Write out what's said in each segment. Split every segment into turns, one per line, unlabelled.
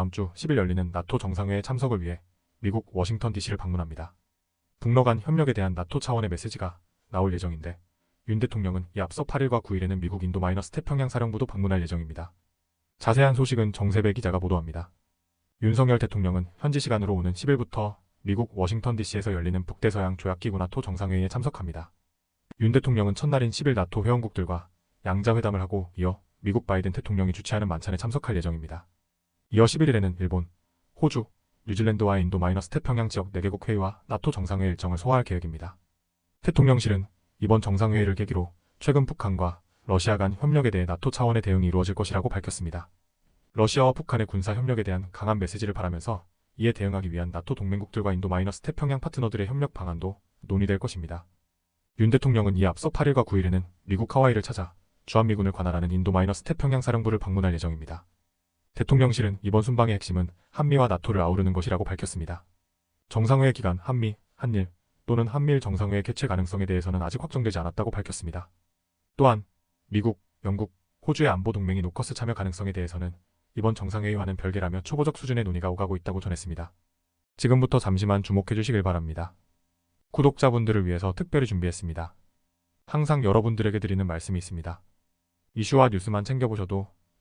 다음 주 10일 열리는 나토 정상회의 참석을 위해 미국 워싱턴 DC를 방문합니다. 북러 간 협력에 대한 나토 차원의 메시지가 나올 예정인데 윤 대통령은 이 앞서 8일과 9일에는 미국 인도 마이너스 태평양 사령부도 방문할 예정입니다. 자세한 소식은 정세배 기자가 보도합니다. 윤석열 대통령은 현지 시간으로 오는 10일부터 미국 워싱턴 DC에서 열리는 북대서양 조약기구 나토 정상회의에 참석합니다. 윤 대통령은 첫날인 10일 나토 회원국들과 양자회담을 하고 이어 미국 바이든 대통령이 주최하는 만찬에 참석할 예정입니다. 이어 11일에는 일본, 호주, 뉴질랜드와 인도 마이너스 태평양 지역 4개국 회의와 나토 정상회 일정을 소화할 계획입니다. 대통령실은 이번 정상회의를 계기로 최근 북한과 러시아 간 협력에 대해 나토 차원의 대응이 이루어질 것이라고 밝혔습니다. 러시아와 북한의 군사 협력에 대한 강한 메시지를 바라면서 이에 대응하기 위한 나토 동맹국들과 인도 마이너스 태평양 파트너들의 협력 방안도 논의될 것입니다. 윤 대통령은 이에 앞서 8일과 9일에는 미국 하와이를 찾아 주한미군을 관할하는 인도 마이너스 태평양 사령부를 방문할 예정입니다. 대통령실은 이번 순방의 핵심은 한미와 나토를 아우르는 것이라고 밝혔습니다. 정상회의 기간 한미, 한일 또는 한미일 정상회의 개최 가능성에 대해서는 아직 확정되지 않았다고 밝혔습니다. 또한 미국, 영국, 호주의 안보 동맹이 노커스 참여 가능성에 대해서는 이번 정상회의와는 별개라며 초보적 수준의 논의가 오가고 있다고 전했습니다. 지금부터 잠시만 주목해 주시길 바랍니다. 구독자분들을 위해서 특별히 준비했습니다. 항상 여러분들에게 드리는 말씀이 있습니다. 이슈와 뉴스만 챙겨보셔도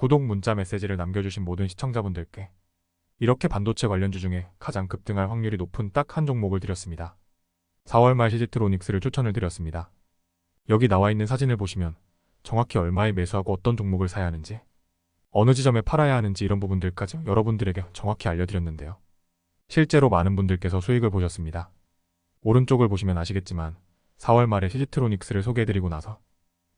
구독 문자 메시지를 남겨주신 모든 시청자분들께 이렇게 반도체 관련주 중에 가장 급등할 확률이 높은 딱 한 종목을 드렸습니다. 4월 말 시지트로닉스를 추천을 드렸습니다. 여기 나와 있는 사진을 보시면 정확히 얼마에 매수하고 어떤 종목을 사야 하는지 어느 지점에 팔아야 하는지 이런 부분들까지 여러분들에게 정확히 알려드렸는데요. 실제로 많은 분들께서 수익을 보셨습니다. 오른쪽을 보시면 아시겠지만 4월 말에 시지트로닉스를 소개해드리고 나서